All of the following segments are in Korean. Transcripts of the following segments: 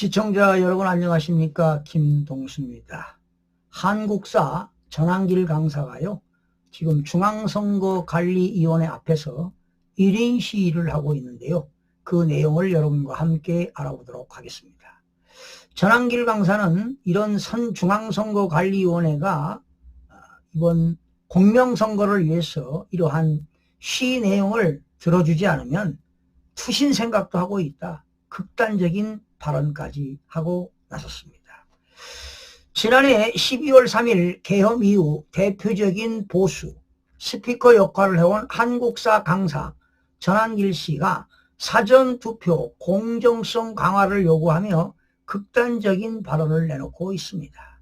시청자 여러분 안녕하십니까 김동수입니다. 한국사 전환길 강사가요 지금 중앙선거관리위원회 앞에서 1인 시위를 하고 있는데요. 그 내용을 여러분과 함께 알아보도록 하겠습니다. 전환길 강사는 이런 선 중앙선거관리위원회가 아, 이번 공명선거를 위해서 이러한 시 내용을 들어주지 않으면 투신 생각도 하고 있다. 극단적인 발언까지 하고 나섰습니다. 지난해 12월 3일 개헌 이후 대표적인 보수 스피커 역할을 해온 한국사 강사 전한길 씨가 사전투표 공정성 강화를 요구하며 극단적인 발언을 내놓고 있습니다.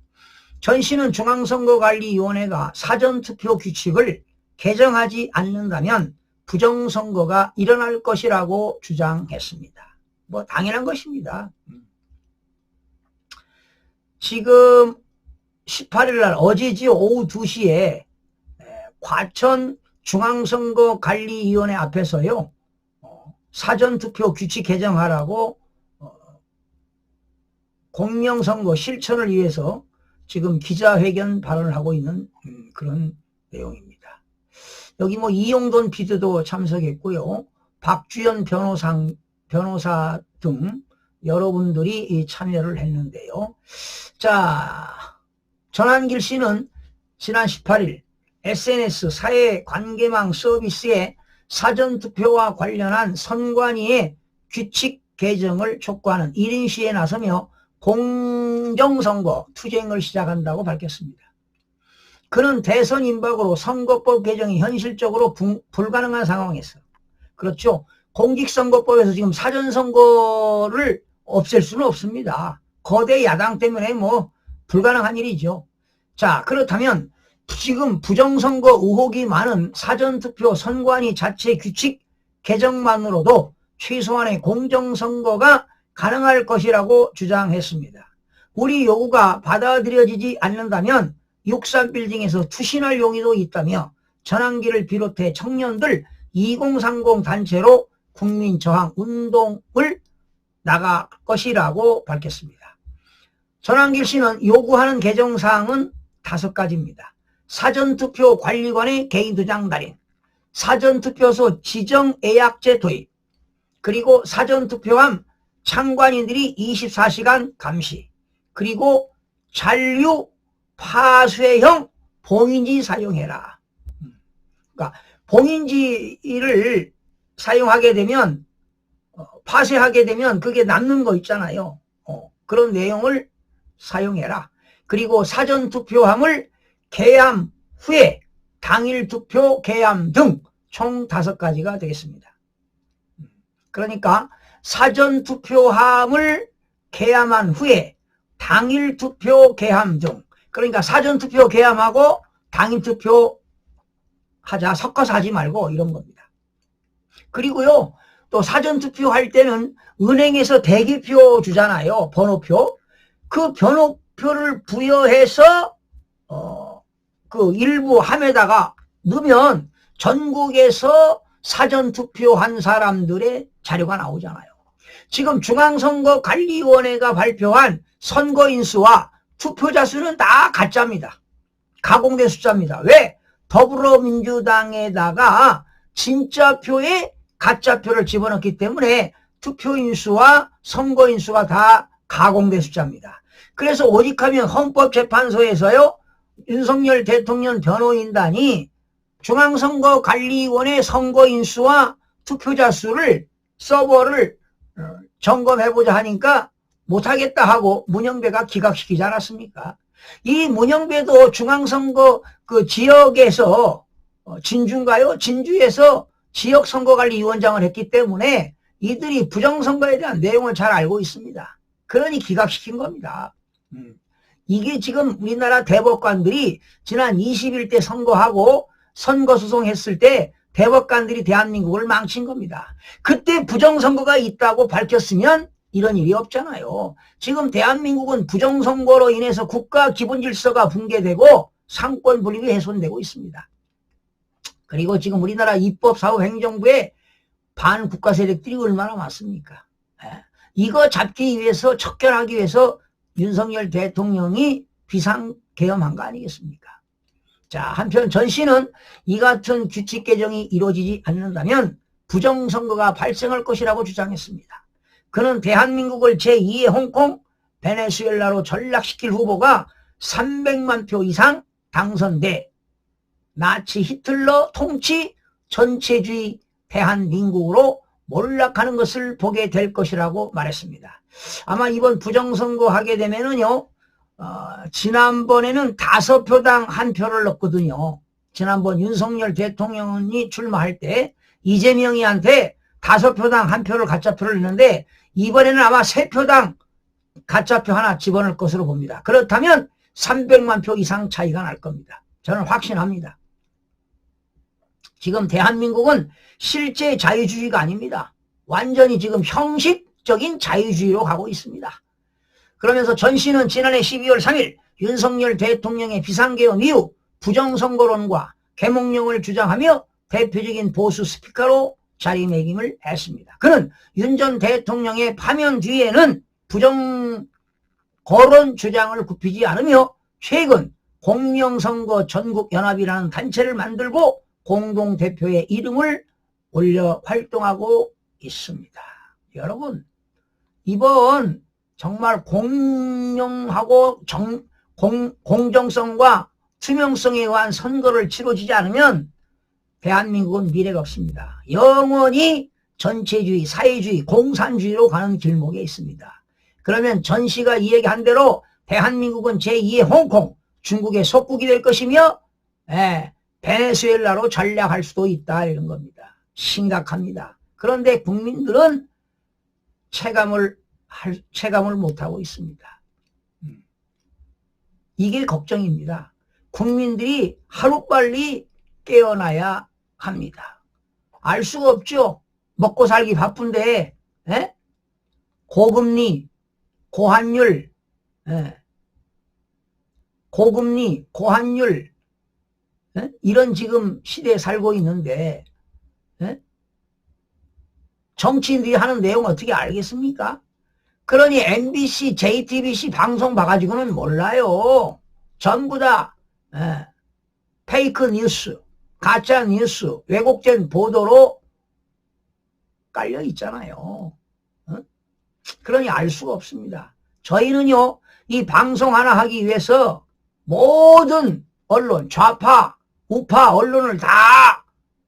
전 씨는 중앙선거관리위원회가 사전투표 규칙을 개정하지 않는다면 부정선거가 일어날 것이라고 주장했습니다. 뭐 당연한 것입니다. 지금 18일 날 어제지 오후 2시에 과천 중앙선거관리위원회 앞에서요 어, 사전투표 규칙 개정하라고 어, 공명선거 실천을 위해서 지금 기자회견 발언을 하고 있는 음, 그런 내용입니다. 여기 뭐 이용돈 비드도 참석했고요. 박주연 변호상 변호사 등 여러분들이 참여를 했는데요. 자, 전한길 씨는 지난 18일 SNS 사회관계망 서비스에 사전투표와 관련한 선관위의 규칙 개정을 촉구하는 1인 시에 나서며 공정선거 투쟁을 시작한다고 밝혔습니다. 그는 대선 임박으로 선거법 개정이 현실적으로 불가능한 상황에서 그렇죠. 공직선거법에서 지금 사전선거를 없앨 수는 없습니다. 거대 야당 때문에 뭐 불가능한 일이죠. 자 그렇다면 지금 부정선거 의혹이 많은 사전투표 선관위 자체 규칙 개정만으로도 최소한의 공정선거가 가능할 것이라고 주장했습니다. 우리 요구가 받아들여지지 않는다면 63빌딩에서 투신할 용의도 있다며 전환기를 비롯해 청년들 2030 단체로 국민 저항 운동을 나갈 것이라고 밝혔습니다. 전환길 씨는 요구하는 개정사항은 다섯 가지입니다. 사전투표 관리관의 개인도장 달인, 사전투표소 지정예약제 도입, 그리고 사전투표함 참관인들이 24시간 감시, 그리고 잔류 파쇄형 봉인지 사용해라. 그러니까 봉인지를 사용하게 되면 어, 파쇄하게 되면 그게 남는 거 있잖아요. 어, 그런 내용을 사용해라. 그리고 사전 투표함을 개함 후에 당일 투표 개함 등 총 다섯 가지가 되겠습니다. 그러니까 사전 투표함을 개함한 후에 당일 투표 개함 등 그러니까 사전 투표 개함하고 당일 투표 하자 섞어서 하지 말고 이런 겁니다. 그리고요 또 사전투표 할 때는 은행에서 대기표 주잖아요 번호표 그 번호표를 부여해서 어, 그 일부 함에다가 넣으면 전국에서 사전투표한 사람들의 자료가 나오잖아요. 지금 중앙선거관리위원회가 발표한 선거인수와 투표자 수는 다 가짜입니다. 가공된 숫자입니다. 왜? 더불어민주당에다가 진짜 표에 가짜 표를 집어넣기 때문에 투표인수와 선거인수가 다 가공된 숫자입니다. 그래서 오직하면 헌법재판소에서요 윤석열 대통령 변호인단이 중앙선거관리위원회 선거인수와 투표자 수를 서버를 어, 점검해보자 하니까 못하겠다 하고 문영배가 기각시키지 않았습니까? 이 문영배도 중앙선거 그 지역에서 어, 진주인가요? 진주에서 지역선거관리위원장을 했기 때문에 이들이 부정선거에 대한 내용을 잘 알고 있습니다. 그러니 기각시킨 겁니다. 음. 이게 지금 우리나라 대법관들이 지난 20일 때 선거하고 선거소송 했을 때 대법관들이 대한민국을 망친 겁니다. 그때 부정선거가 있다고 밝혔으면 이런 일이 없잖아요. 지금 대한민국은 부정선거로 인해서 국가 기본질서가 붕괴되고 상권 분립이 훼손되고 있습니다. 그리고 지금 우리나라 입법사법행정부에 반국가 세력들이 얼마나 많습니까? 예. 이거 잡기 위해서 척결하기 위해서 윤석열 대통령이 비상계엄한 거 아니겠습니까? 자, 한편 전 씨는 이 같은 규칙 개정이 이루어지지 않는다면 부정선거가 발생할 것이라고 주장했습니다. 그는 대한민국을 제2의 홍콩, 베네수엘라로 전락시킬 후보가 300만 표 이상 당선돼 나치 히틀러 통치 전체주의 대한민국으로 몰락하는 것을 보게 될 것이라고 말했습니다. 아마 이번 부정선거 하게 되면은요, 어, 지난번에는 다섯 표당 한 표를 넣거든요. 지난번 윤석열 대통령이 출마할 때 이재명이한테 다섯 표당 한 표를 가짜표를 넣는데 이번에는 아마 세 표당 가짜표 하나 집어넣을 것으로 봅니다. 그렇다면 300만 표 이상 차이가 날 겁니다. 저는 확신합니다. 지금 대한민국은 실제 자유주의가 아닙니다. 완전히 지금 형식적인 자유주의로 가고 있습니다. 그러면서 전 씨는 지난해 12월 3일 윤석열 대통령의 비상계엄 이후 부정선거론과 개몽령을 주장하며 대표적인 보수 스피커로 자리매김을 했습니다. 그는 윤 전 대통령의 파면 뒤에는 부정 거론 주장을 굽히지 않으며 최근 공명선거 전국연합이라는 단체를 만들고 공동대표의 이름을 올려 활동하고 있습니다. 여러분 이번 정말 공명하고 정, 공, 공정성과 투명성에 의한 선거를 치러지지 않으면 대한민국은 미래가 없습니다. 영원히 전체주의, 사회주의, 공산주의로 가는 길목에 있습니다. 그러면 전 씨가 이야기한 대로 대한민국은 제2의 홍콩, 중국의 속국이 될 것이며 예, 베네수엘라로 전략할 수도 있다 이런 겁니다. 심각합니다. 그런데 국민들은 체감을 할, 체감을 못하고 있습니다. 음. 이게 걱정입니다. 국민들이 하루빨리 깨어나야 합니다. 알 수가 없죠. 먹고 살기 바쁜데 에? 고금리, 고환율, 에? 고금리, 고환율 에? 이런 지금 시대에 살고 있는데 에? 정치인들이 하는 내용 어떻게 알겠습니까? 그러니 MBC, JTBC 방송 봐가지고는 몰라요. 전부 다 에, 페이크 뉴스, 가짜 뉴스, 왜곡된 보도로 깔려 있잖아요. 어? 그러니 알 수가 없습니다. 저희는요, 이 방송 하나 하기 위해서 모든 언론, 좌파, 우파 언론을 다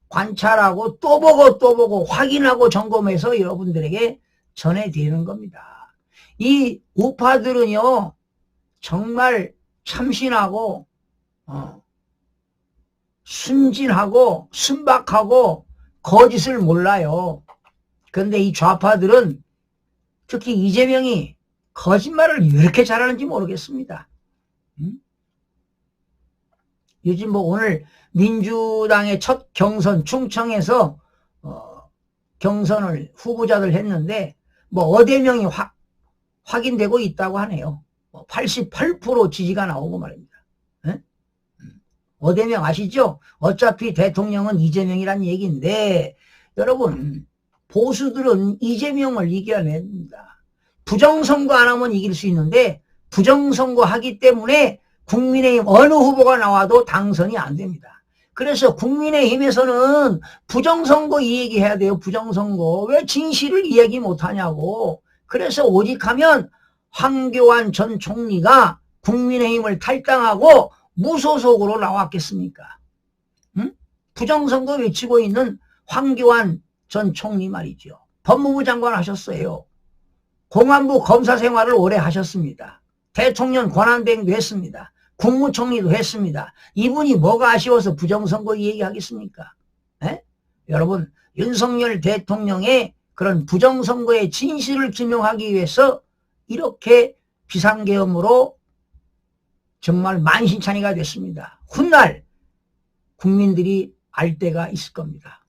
관찰하고 또 보고 또 보고 확인하고 점검해서 여러분들에게 전해드리는 겁니다. 이 우파들은요, 정말 참신하고, 어, 순진하고, 순박하고, 거짓을 몰라요. 그런데 이 좌파들은 특히 이재명이 거짓말을 왜 이렇게 잘하는지 모르겠습니다. 음? 요즘 뭐 오늘 민주당의 첫 경선 충청에서 어, 경선을 후보자들 했는데 뭐 어대명이 확 확인되고 있다고 하네요. 88%뭐 지지가 나오고 말입니다. 에? 어대명 아시죠? 어차피 대통령은 이재명이란 얘기인데 여러분 보수들은 이재명을 이겨냅니다. 부정선거 안 하면 이길 수 있는데 부정선거 하기 때문에 국민의힘 어느 후보가 나와도 당선이 안 됩니다. 그래서 국민의힘에서는 부정선거 이야기해야 돼요. 부정선거. 왜 진실을 이야기 못하냐고. 그래서 오직 하면 황교안 전 총리가 국민의힘을 탈당하고 무소속으로 나왔겠습니까? 응? 부정선거 외치고 있는 황교안 전 총리 말이죠. 법무부 장관 하셨어요. 공안부 검사 생활을 오래 하셨습니다. 대통령 권한대행도 했습니다. 국무총리도 했습니다. 이분이 뭐가 아쉬워서 부정선거 얘기하겠습니까? 에? 여러분 윤석열 대통령의 그런 부정선거의 진실을 규명하기 위해서 이렇게 비상계엄으로 정말 만신창이가 됐습니다. 훗날 국민들이 알 때가 있을 겁니다.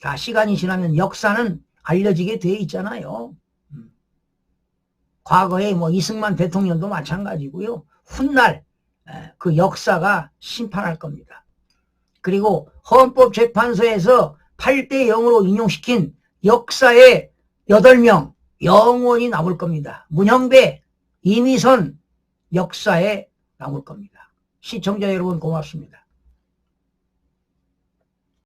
다 시간이 지나면 역사는 알려지게 돼 있잖아요. 과거에 뭐 이승만 대통령도 마찬가지고요. 훗날 그 역사가 심판할 겁니다. 그리고 헌법재판소에서 8대 0으로 인용시킨 역사의 8명, 영원히 남을 겁니다. 문형배, 이미선 역사에 남을 겁니다. 시청자 여러분 고맙습니다.